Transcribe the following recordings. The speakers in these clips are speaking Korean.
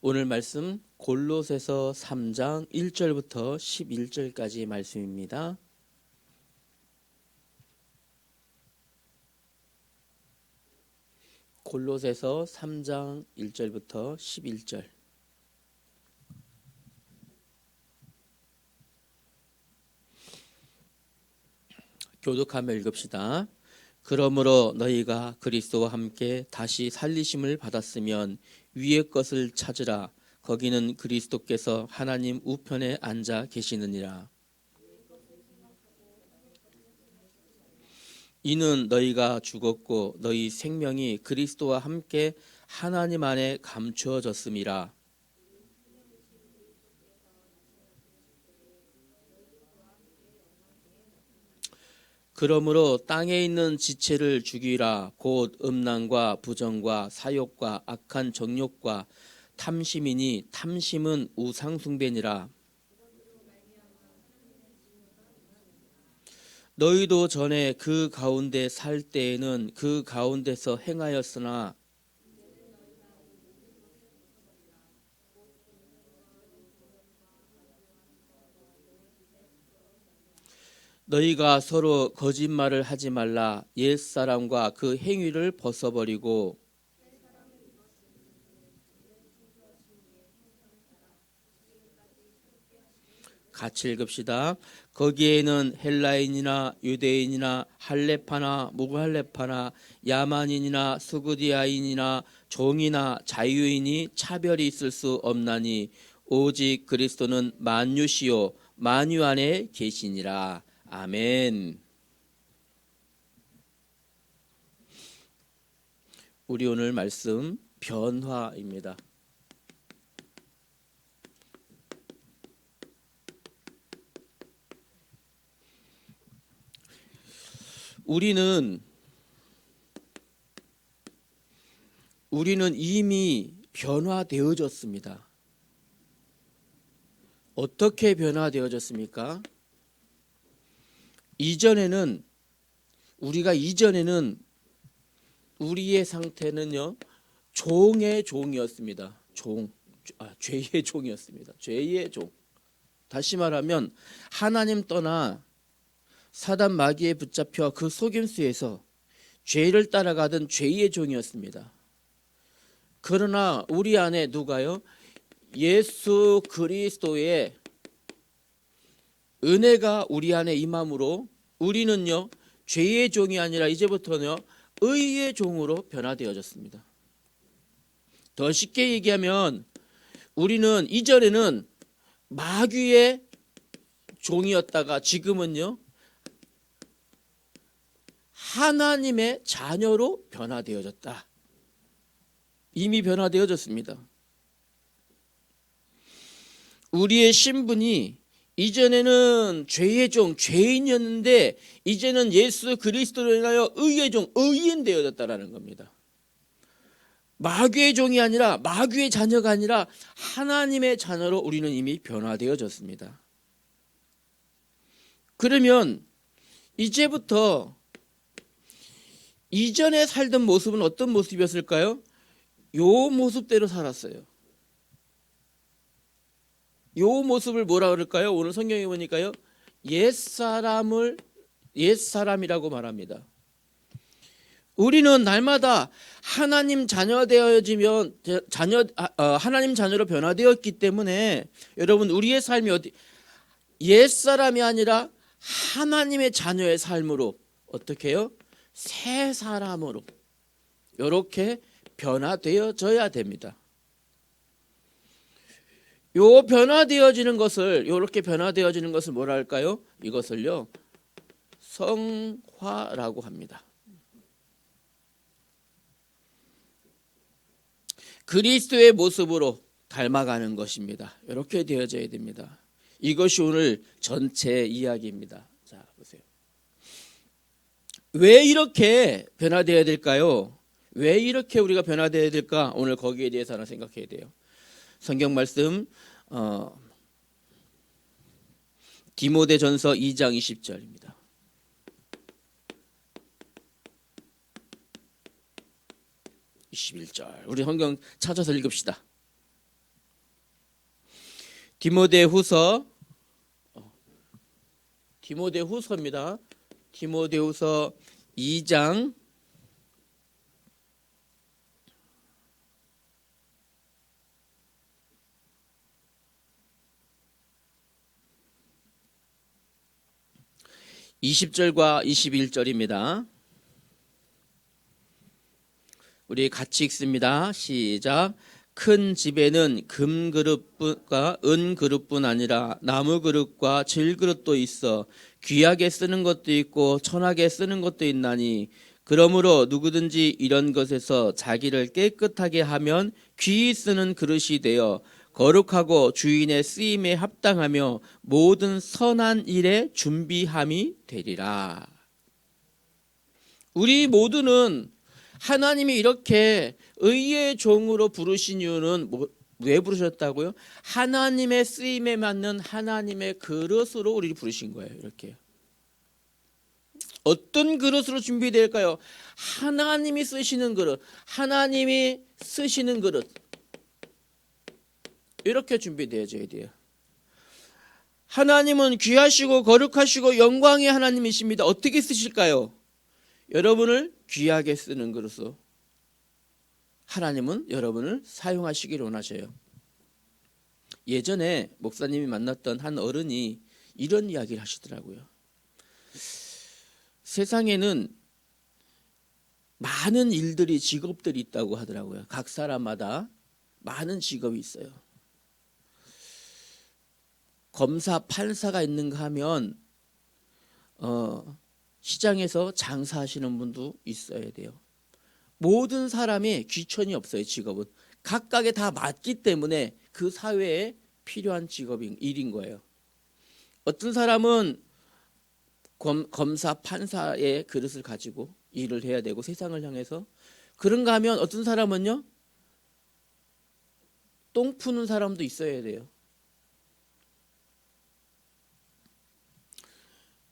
오늘 말씀 골로새서 3장 1절부터 11절까지 말씀입니다. 골로새서 3장 1절부터 11절 교독하며 읽읍시다. 그러므로 너희가 그리스도와 함께 다시 살리심을 받았으면 위의 것을 찾으라. 거기는 그리스도께서 하나님 우편에 앉아 계시느니라. 이는 너희가 죽었고 너희 생명이 그리스도와 함께 하나님 안에 감추어졌음이라. 그러므로 땅에 있는 지체를 죽이라. 곧 음란과 부정과 사욕과 악한 정욕과 탐심이니 탐심은 우상숭배니라. 너희도 전에 그 가운데 살 때에는 그 가운데서 행하였으나 너희가 서로 거짓말을 하지 말라 옛 사람과 그 행위를 벗어버리고 같이 읽읍시다. 거기에는 헬라인이나 유대인이나 할레파나 무할레파나 야만인이나 수구디아인이나 종이나 자유인이 차별이 있을 수 없나니 오직 그리스도는 만유시요 만유 안에 계시니라. 아멘. 우리 오늘 말씀 변화입니다. 우리는 우리는 이미 변화되어졌습니다. 어떻게 변화되어졌습니까? 이전에는 우리가 이전에는 우리의 상태는요 종의 종이었습니다. 종, 아, 죄의 종이었습니다. 죄의 종. 다시 말하면 하나님 떠나 사단 마귀에 붙잡혀 그 속임수에서 죄를 따라가던 죄의 종이었습니다. 그러나 우리 안에 누가요? 예수 그리스도의 은혜가 우리 안에 임함으로 우리는요 죄의 종이 아니라 이제부터는요 의의 종으로 변화되어졌습니다. 더 쉽게 얘기하면 우리는 이전에는 마귀의 종이었다가 지금은요 하나님의 자녀로 변화되어졌다. 이미 변화되어졌습니다. 우리의 신분이 이전에는 죄의 종, 죄인이었는데 이제는 예수 그리스도로 인하여 의의 종, 의인 되어졌다라는 겁니다. 마귀의 종이 아니라 마귀의 자녀가 아니라 하나님의 자녀로 우리는 이미 변화되어졌습니다. 그러면 이제부터 이전에 살던 모습은 어떤 모습이었을까요? 요 모습대로 살았어요. 요 모습을 뭐라 그럴까요? 오늘 성경에 보니까요. 옛사람을 옛사람이라고 말합니다. 우리는 날마다 하나님 자녀 되어지면 자녀 어, 하나님 자녀로 변화되었기 때문에 여러분 우리의 삶이 어디 옛 사람이 아니라 하나님의 자녀의 삶으로 어떻게 해요? 새 사람으로 이렇게 변화되어져야 됩니다. 요 변화되어지는 것을 이렇게 변화되어지는 것을 뭐라 할까요? 이것을요 성화라고 합니다. 그리스도의 모습으로 닮아가는 것입니다. 이렇게 되어져야 됩니다. 이것이 오늘 전체 이야기입니다. 자 보세요. 왜 이렇게 변화되어야 될까요? 왜 이렇게 우리가 변화되어야 될까? 오늘 거기에 대해서 하나 생각해야 돼요. 성경 말씀 어, 디모데전서 2장 20절입니다. (21절) 우리 성경 찾아서 읽읍시다 디모데후서 어, 디모데후서입니다. 디모데후서 2장 20절과 21절입니다. 우리 같이 읽습니다. 시작. 큰 집에는 금 그릇과 은 그릇뿐 아니라 나무 그릇과 질 그릇도 있어 귀하게 쓰는 것도 있고 천하게 쓰는 것도 있나니 그러므로 누구든지 이런 것에서 자기를 깨끗하게 하면 귀히 쓰는 그릇이 되어 거룩하고 주인의 쓰임에 합당하며 모든 선한 일에 준비함이 되리라. 우리 모두는 하나님이 이렇게 의의 종으로 부르신 이유는 뭐, 왜 부르셨다고요? 하나님의 쓰임에 맞는 하나님의 그릇으로 우리를 부르신 거예요. 이렇게. 어떤 그릇으로 준비될까요? 하나님이 쓰시는 그릇, 하나님이 쓰시는 그릇. 이렇게 준비되어져야 돼요. 하나님은 귀하시고 거룩하시고 영광의 하나님이십니다. 어떻게 쓰실까요? 여러분을 귀하게 쓰는 그릇으로 하나님은 여러분을 사용하시기를 원하셔요. 예전에 목사님이 만났던 한 어른이 이런 이야기를 하시더라고요. 세상에는 많은 일들이 직업들이 있다고 하더라고요. 각 사람마다 많은 직업이 있어요. 검사, 판사가 있는가 하면 어, 시장에서 장사하시는 분도 있어야 돼요. 모든 사람이 귀천이 없어요. 직업은 각각에 다 맞기 때문에 그 사회에 필요한 직업인 일인 거예요. 어떤 사람은 검, 검사, 판사의 그릇을 가지고 일을 해야 되고 세상을 향해서 그런가 하면 어떤 사람은요 똥 푸는 사람도 있어야 돼요.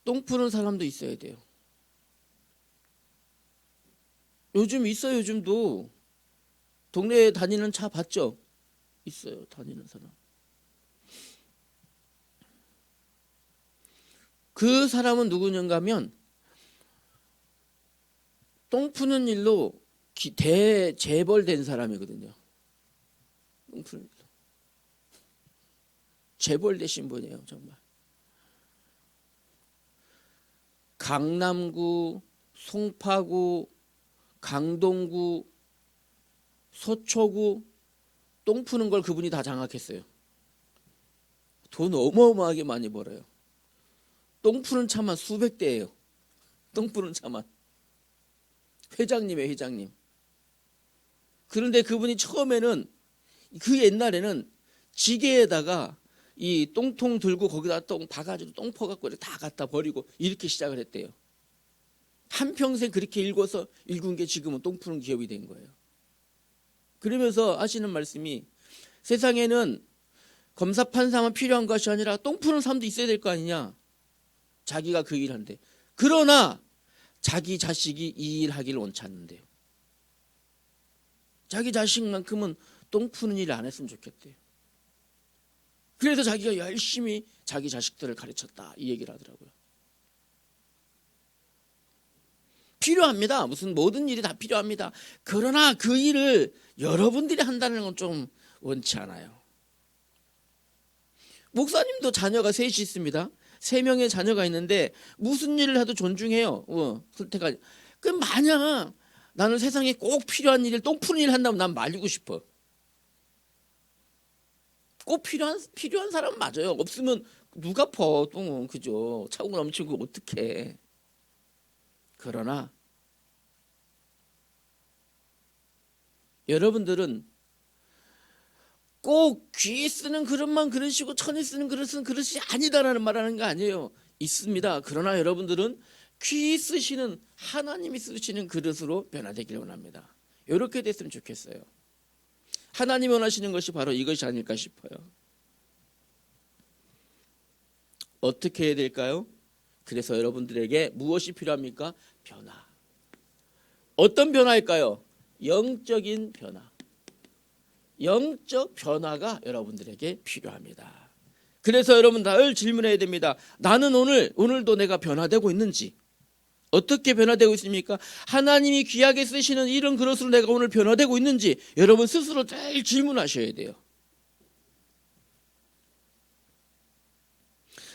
똥 푸는 사람도 있어야 돼요. 요즘 있어요. 요즘도 동네에 다니는 차 봤죠? 있어요. 다니는 사람. 그 사람은 누구냐가 하면 똥 푸는 일로 기- 대재벌된 사람이거든요. 똥 푸는 일로. 재벌되신 분이에요. 정말. 강남구, 송파구, 강동구, 서초구 똥 푸는 걸 그분이 다 장악했어요. 돈 어마어마하게 많이 벌어요. 똥 푸는 차만 수백 대예요. 똥 푸는 차만. 회장님의 회장님. 그런데 그분이 처음에는 그 옛날에는 지게에다가 이 똥통 들고 거기다 똥 봐가지고 똥 퍼갖고 다 갖다 버리고 이렇게 시작을 했대요. 한 평생 그렇게 읽어서 읽은 게 지금은 똥 푸는 기업이 된 거예요. 그러면서 하시는 말씀이 세상에는 검사 판사만 필요한 것이 아니라 똥 푸는 사람도 있어야 될 거 아니냐. 자기가 그일 한대. 그러나 자기 자식이 이 일 하기를 원치 않는데요. 자기 자식만큼은 똥 푸는 일을 안 했으면 좋겠대요. 그래서 자기가 열심히 자기 자식들을 가르쳤다 이 얘기를 하더라고요. 필요합니다. 무슨 모든 일이 다 필요합니다. 그러나 그 일을 여러분들이 한다는 건 좀 원치 않아요. 목사님도 자녀가 셋이 있습니다. 세 명의 자녀가 있는데 무슨 일을 해도 존중해요. 어, 선택하지. 그 만약 나는 세상에 꼭 필요한 일을 똥 푸는 일을 한다면 난 말리고 싶어. 꼭 필요한 필요한 사람 맞아요. 없으면 누가 퍼 똥은 그죠. 차고 넘치고 어떻게? 그러나 여러분들은 꼭귀 쓰는 그릇만 그릇이고 천이 쓰는 그릇은 그릇이 아니다라는 말하는 거 아니에요. 있습니다. 그러나 여러분들은 귀 쓰시는 하나님이 쓰시는 그릇으로 변화되기를 원합니다. 이렇게 됐으면 좋겠어요. 하나님이 원하시는 것이 바로 이것이 아닐까 싶어요. 어떻게 해야 될까요? 그래서 여러분들에게 무엇이 필요합니까? 변화. 어떤 변화일까요? 영적인 변화. 영적 변화가 여러분들에게 필요합니다. 그래서 여러분 늘 질문해야 됩니다. 나는 오늘 오늘도 내가 변화되고 있는지 어떻게 변화되고 있습니까? 하나님이 귀하게 쓰시는 이런 그릇으로 내가 오늘 변화되고 있는지 여러분 스스로 늘 질문하셔야 돼요.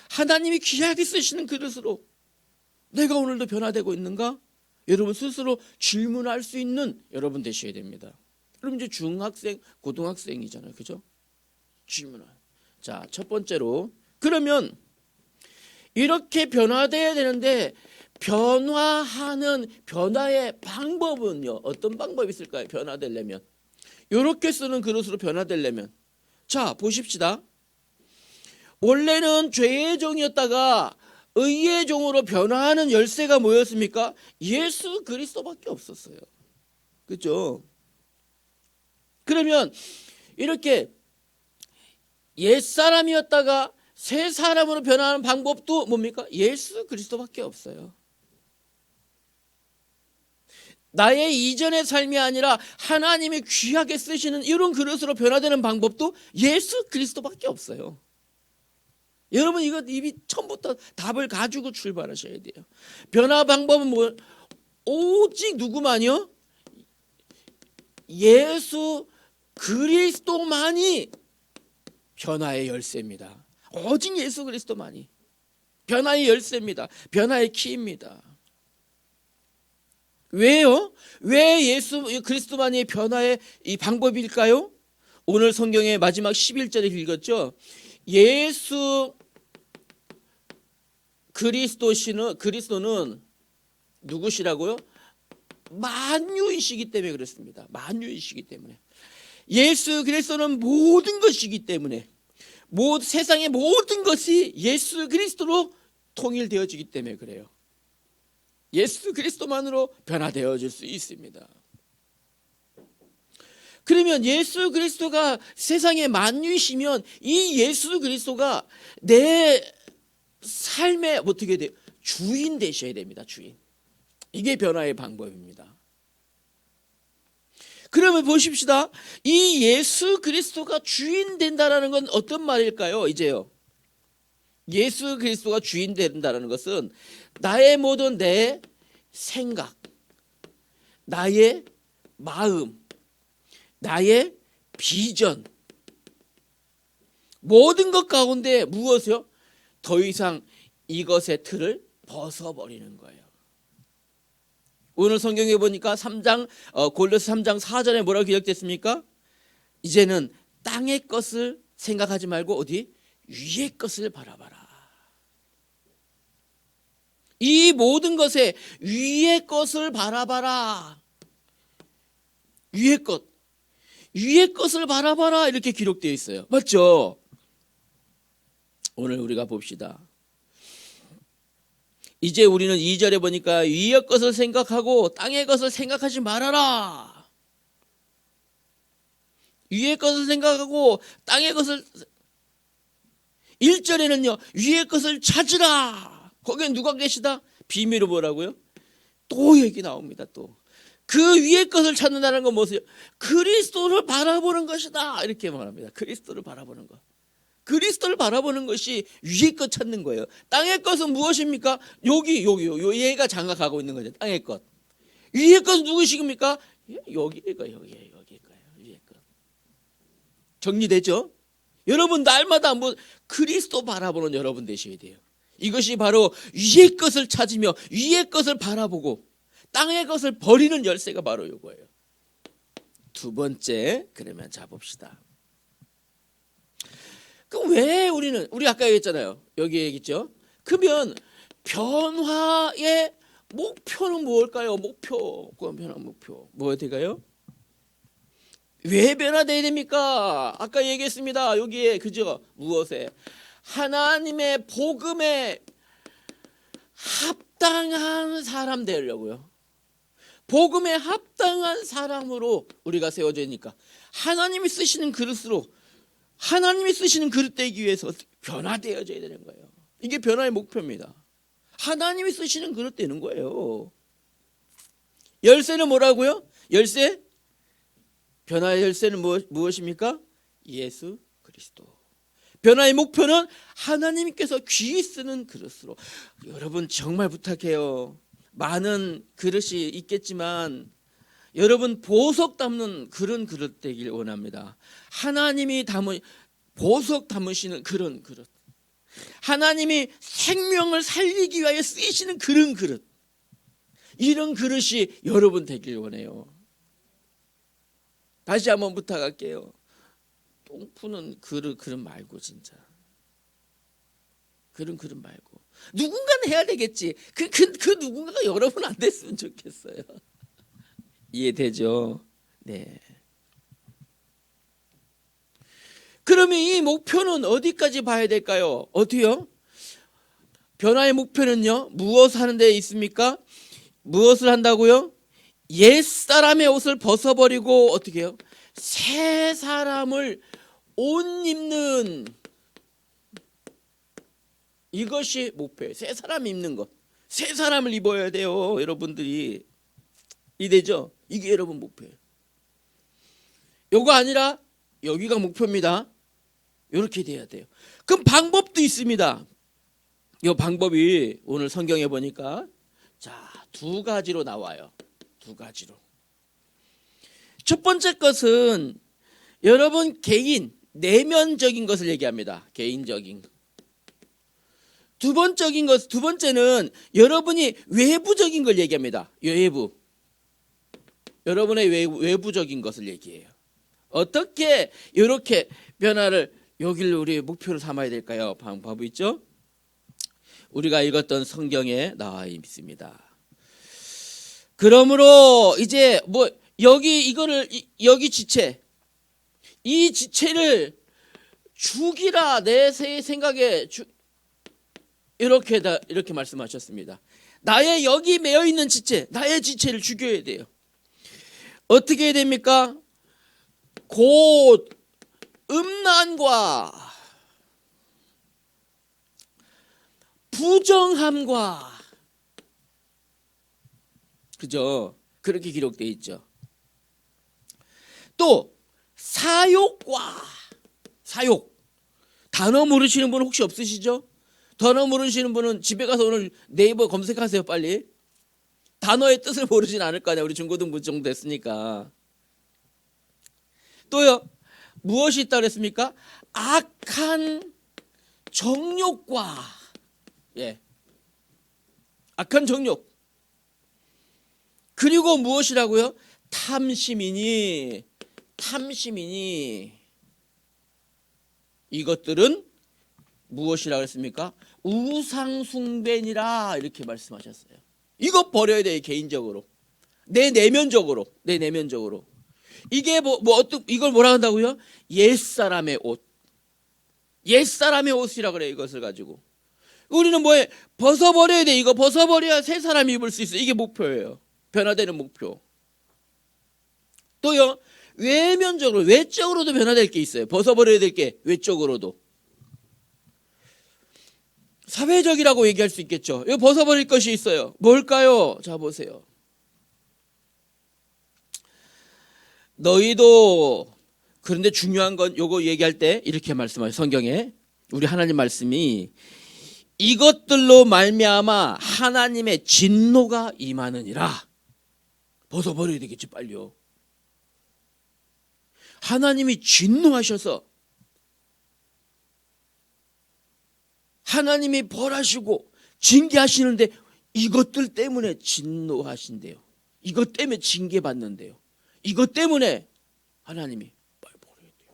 하나님이 귀하게 쓰시는 그릇으로 내가 오늘도 변화되고 있는가? 여러분 스스로 질문할 수 있는 여러분 되셔야 됩니다. 그럼 이제 중학생, 고등학생이잖아요. 그죠? 질문할. 자, 첫 번째로 그러면 이렇게 변화돼야 되는데 변화하는 변화의 방법은요. 어떤 방법이 있을까요? 변화되려면. 이렇게 쓰는 그릇으로 변화되려면. 자, 보십시다. 원래는 죄의 종이었다가 의의 종으로 변화하는 열쇠가 뭐였습니까? 예수 그리스도밖에 없었어요. 그죠? 그러면 이렇게 옛 사람이었다가 새 사람으로 변화하는 방법도 뭡니까? 예수 그리스도밖에 없어요. 나의 이전의 삶이 아니라 하나님이 귀하게 쓰시는 이런 그릇으로 변화되는 방법도 예수 그리스도밖에 없어요. 여러분 이거 이미 처음부터 답을 가지고 출발하셔야 돼요. 변화 방법은 뭐 오직 누구만요? 예수 그리스도만이 변화의 열쇠입니다. 오직 예수 그리스도만이 변화의 열쇠입니다. 변화의 키입니다. 왜요? 왜 예수 그리스도만이 변화의 이 방법일까요? 오늘 성경의 마지막 11절에 읽었죠. 예수 그리스도시는 그리스도는 누구시라고요? 만유이시기 때문에 그렇습니다. 만유이시기 때문에 예수 그리스도는 모든 것이기 때문에 모, 세상의 모든 것이 예수 그리스도로 통일되어지기 때문에 그래요. 예수 그리스도만으로 변화되어질 수 있습니다. 그러면 예수 그리스도가 세상의 만유이시면 이 예수 그리스도가 내 삶의 어떻게 돼요? 주인 되셔야 됩니다. 주인. 이게 변화의 방법입니다. 그러면 보십시다. 이 예수 그리스도가 주인 된다라는 건 어떤 말일까요? 이제요. 예수 그리스도가 주인 된다라는 것은 나의 모든 내 생각, 나의 마음, 나의 비전, 모든 것 가운데 무엇이요? 더 이상 이것의 틀을 벗어버리는 거예요. 오늘 성경에 보니까 3장 어, 골로새 3장 4절에 뭐라고 기록됐습니까? 이제는 땅의 것을 생각하지 말고 어디 위의 것을 바라봐라. 이 모든 것에 위의 것을 바라봐라. 위의 것. 위의 것을 바라봐라. 이렇게 기록되어 있어요. 맞죠? 오늘 우리가 봅시다. 이제 우리는 2절에 보니까 위의 것을 생각하고 땅의 것을 생각하지 말아라. 위의 것을 생각하고 땅의 것을 1절에는요. 위의 것을 찾으라. 거기에 누가 계시다? 비밀로 뭐라고요? 또 얘기 나옵니다. 또. 그 위의 것을 찾는다는 건 무엇이요? 그리스도를 바라보는 것이다. 이렇게 말합니다. 그리스도를 바라보는 것. 그리스도를 바라보는 것이 위의 것 찾는 거예요. 땅의 것은 무엇입니까? 여기 여기 요 얘가 장악하고 있는 거죠. 땅의 것. 위의 것은 누구십니까? 여기가 여기 여기 거예요. 위의 것. 정리되죠? 여러분 날마다 뭐 그리스도 바라보는 여러분 되셔야 돼요. 이것이 바로 위의 것을 찾으며 위의 것을 바라보고 땅의 것을 버리는 열쇠가 바로 이거예요. 두 번째 그러면 자 봅시다. 그럼 왜 우리는 우리 아까 얘기했잖아요. 여기 얘기했죠. 그러면 변화의 목표는 뭘까요? 목표. 그 변화 목표. 뭐가 될까요? 왜 변화돼야 됩니까? 아까 얘기했습니다. 여기에 그죠? 무엇에? 하나님의 복음에 합당한 사람 되려고요. 복음에 합당한 사람으로 우리가 세워지니까 하나님이 쓰시는 그릇으로 하나님이 쓰시는 그릇 되기 위해서 변화되어져야 되는 거예요. 이게 변화의 목표입니다. 하나님이 쓰시는 그릇 되는 거예요. 열쇠는 뭐라고요? 열쇠? 변화의 열쇠는 무엇, 무엇입니까? 예수 그리스도. 변화의 목표는 하나님께서 귀 쓰는 그릇으로 여러분 정말 부탁해요. 많은 그릇이 있겠지만 여러분 보석 담는 그런 그릇 되길 원합니다. 하나님이 담은 보석 담으시는 그런 그릇. 하나님이 생명을 살리기 위하여 쓰이시는 그런 그릇. 이런 그릇이 여러분 되길 원해요. 다시 한번 부탁할게요. 똥 푸는 그릇 말고 진짜. 그런 그릇 말고 누군가는 해야 되겠지. 그그 그 누군가가 여러분 안 됐으면 좋겠어요. 이해되죠? 네. 그러면 이 목표는 어디까지 봐야 될까요? 어디요? 변화의 목표는요. 무엇 하는 데 있습니까? 무엇을 한다고요? 옛 사람의 옷을 벗어버리고 어떻게 해요? 새 사람을 옷 입는 이것이 목표예요. 새 사람 입는 것. 새 사람을 입어야 돼요, 여러분들이. 이되죠? 이게 여러분 목표예요. 요거 아니라 여기가 목표입니다. 이렇게 돼야 돼요. 그럼 방법도 있습니다. 이 방법이 오늘 성경에 보니까 자, 두 가지로 나와요. 두 가지로. 첫 번째 것은 여러분 개인 내면적인 것을 얘기합니다. 개인적인. 두 번적인 것, 두 번째는 여러분이 외부적인 걸 얘기합니다. 외부. 여러분의 외부, 외부적인 것을 얘기해요. 어떻게 이렇게 변화를 여기를 우리 목표로 삼아야 될까요? 방법 있죠? 우리가 읽었던 성경에 나와 있습니다. 그러므로 이제 뭐 여기 이거를 이- 여기 지체 이 지체를 죽이라 내 생각에 주, 이렇게 다 이렇게 말씀하셨습니다. 나의 여기 매여 있는 지체, 나의 지체를 죽여야 돼요. 어떻게 해야 됩니까? 곧 음란과 부정함과 그죠? 그렇게 기록되어 있죠. 또 사욕과 사욕. 단어 모르시는 분 혹시 없으시죠? 단어 모르시는 분은 집에 가서 오늘 네이버 검색하세요 빨리. 단어의 뜻을 모르진 않을 거 아니야 우리 중고등부 정도 됐으니까. 또요 무엇이 있다 그랬습니까? 악한 정욕과. 예. 악한 정욕. 그리고 무엇이라고요? 탐심이니 탐심이니 이것들은 무엇이라고 했습니까? 우상숭배니라 이렇게 말씀하셨어요. 이거 버려야 돼요 개인적으로 내 내면적으로 내 내면적으로 이게 뭐, 뭐 어떤 이걸 뭐라 한다고요? 옛 사람의 옷, 옛 사람의 옷이라 그래 이것을 가지고 우리는 뭐에 벗어버려야 돼 이거 벗어버려야 새 사람이 입을 수 있어 이게 목표예요. 변화되는 목표. 또요 외면적으로 외적으로도 변화될 게 있어요. 벗어버려야 될 게 외적으로도. 사회적이라고 얘기할 수 있겠죠. 이거 벗어버릴 것이 있어요. 뭘까요? 자 보세요. 너희도 그런데 중요한 건 요거 얘기할 때 이렇게 말씀하요 성경에 우리 하나님 말씀이 이것들로 말미암아 하나님의 진노가 임하느니라. 벗어버려야 되겠지 빨리요. 하나님이 진노하셔서 하나님이 벌하시고 징계하시는데 이것들 때문에 진노하신대요. 이것 때문에 징계받는데요. 이것 때문에 하나님이 버려야 돼요.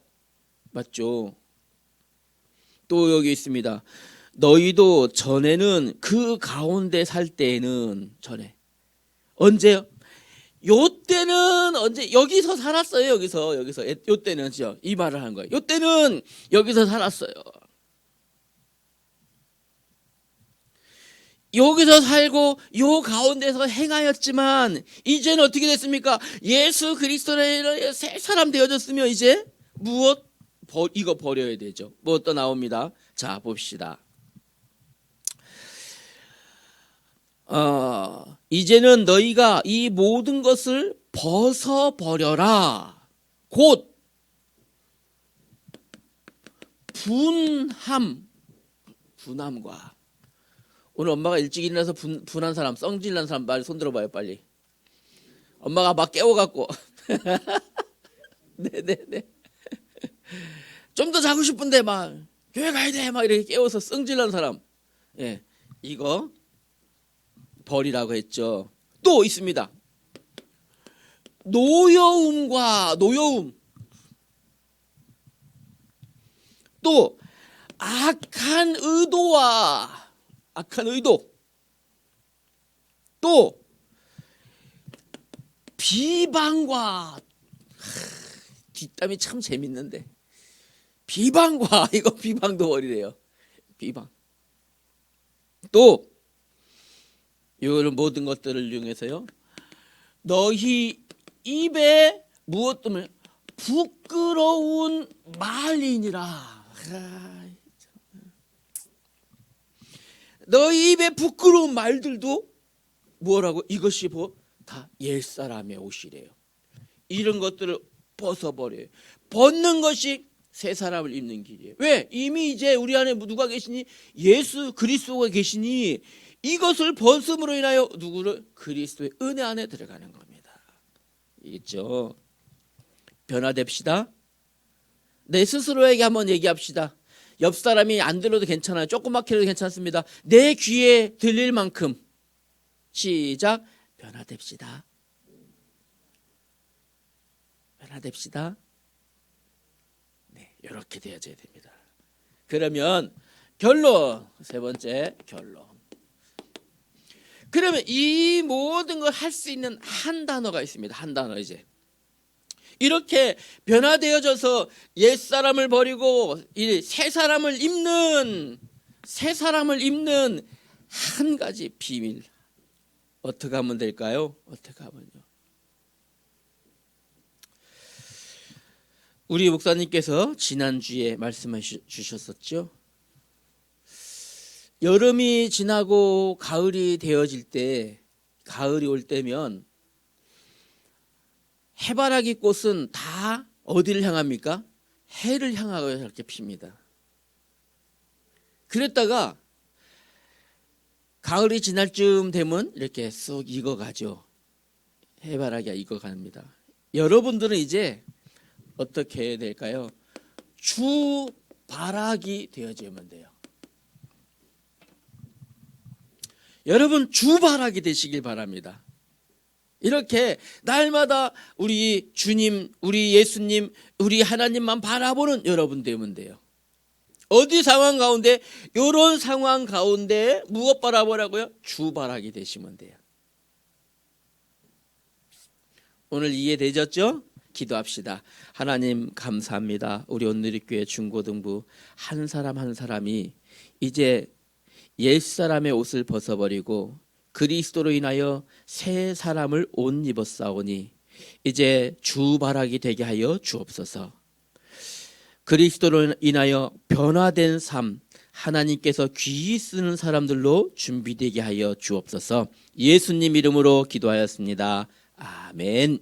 맞죠? 또 여기 있습니다. 너희도 전에는 그 가운데 살 때에는 전에 언제 요? 요 때는 언제 여기서 살았어요. 여기서 여기서 요 때는요. 이 말을 하는 거예요. 요 때는 여기서 살았어요. 여기서 살고 요 가운데서 행하였지만 이제는 어떻게 됐습니까? 예수 그리스도의 새 사람 되어졌으면 이제 무엇 버, 이거 버려야 되죠. 무엇 또 나옵니다. 자 봅시다. 어, 이제는 너희가 이 모든 것을 벗어 버려라. 곧 분함, 분함과 오늘 엄마가 일찍 일어나서 분, 분한 사람, 썽질난 사람 빨리 손 들어봐요 빨리. 엄마가 막 깨워갖고 네네네. 좀 더 자고 싶은데 막 교회 가야 돼 막 이렇게 깨워서 썽질난 사람. 예, 이거 벌이라고 했죠. 또 있습니다. 노여움과 노여움. 또 악한 의도와 악한 의도. 또 비방과 하, 뒷담이 참 재밌는데 비방과 이거 비방도 벌이래요. 비방. 또 이런 모든 것들을 이용해서요. 너희 입에 무엇 때문에 부끄러운 말이니라. 너희 입에 부끄러운 말들도 뭐라고 이것이 뭐다 옛사람의 옷이래요. 이런 것들을 벗어버려요. 벗는 것이 새 사람을 입는 길이에요. 왜? 이미 이제 우리 안에 누가 계시니 예수 그리스도가 계시니 이것을 벗음으로 인하여 누구를 그리스도의 은혜 안에 들어가는 겁니다. 있죠. 변화됩시다. 내 스스로에게 한번 얘기합시다. 옆 사람이 안 들어도 괜찮아요. 조그맣게 해도 괜찮습니다. 내 귀에 들릴 만큼 시작 변화됩시다. 변화됩시다. 네, 이렇게 되어져야 됩니다. 그러면 결론 세 번째 결론. 그러면 이 모든 걸 할 수 있는 한 단어가 있습니다. 한 단어 이제. 이렇게 변화되어져서 옛 사람을 버리고 이새 사람을 입는 새 사람을 입는 한 가지 비밀. 어떻게 하면 될까요? 어떻게 하면요? 우리 목사님께서 지난주에 말씀해 주- 주셨었죠. 여름이 지나고 가을이 되어질 때, 가을이 올 때면 해바라기 꽃은 다 어디를 향합니까? 해를 향하고 이렇게 핍니다. 그랬다가 가을이 지날 쯤 되면 이렇게 쑥 익어가죠. 해바라기가 익어갑니다. 여러분들은 이제 어떻게 해야 될까요? 주바라기 되어지면 돼요. 여러분 주바라기 되시길 바랍니다. 이렇게 날마다 우리 주님, 우리 예수님, 우리 하나님만 바라보는 여러분 되면 돼요. 어디 상황 가운데 이런 상황 가운데 무엇 바라보라고요? 주바라기 되시면 돼요. 오늘 이해되셨죠? 기도합시다. 하나님 감사합니다. 우리 오늘리교회 중고등부 한 사람 한 사람이 이제 옛 사람의 옷을 벗어버리고 그리스도로 인하여 새 사람을 옷 입었사오니 이제 주 바라기 되게 하여 주옵소서. 그리스도로 인하여 변화된 삶 하나님께서 귀히 쓰는 사람들로 준비되게 하여 주옵소서. 예수님 이름으로 기도하였습니다. 아멘.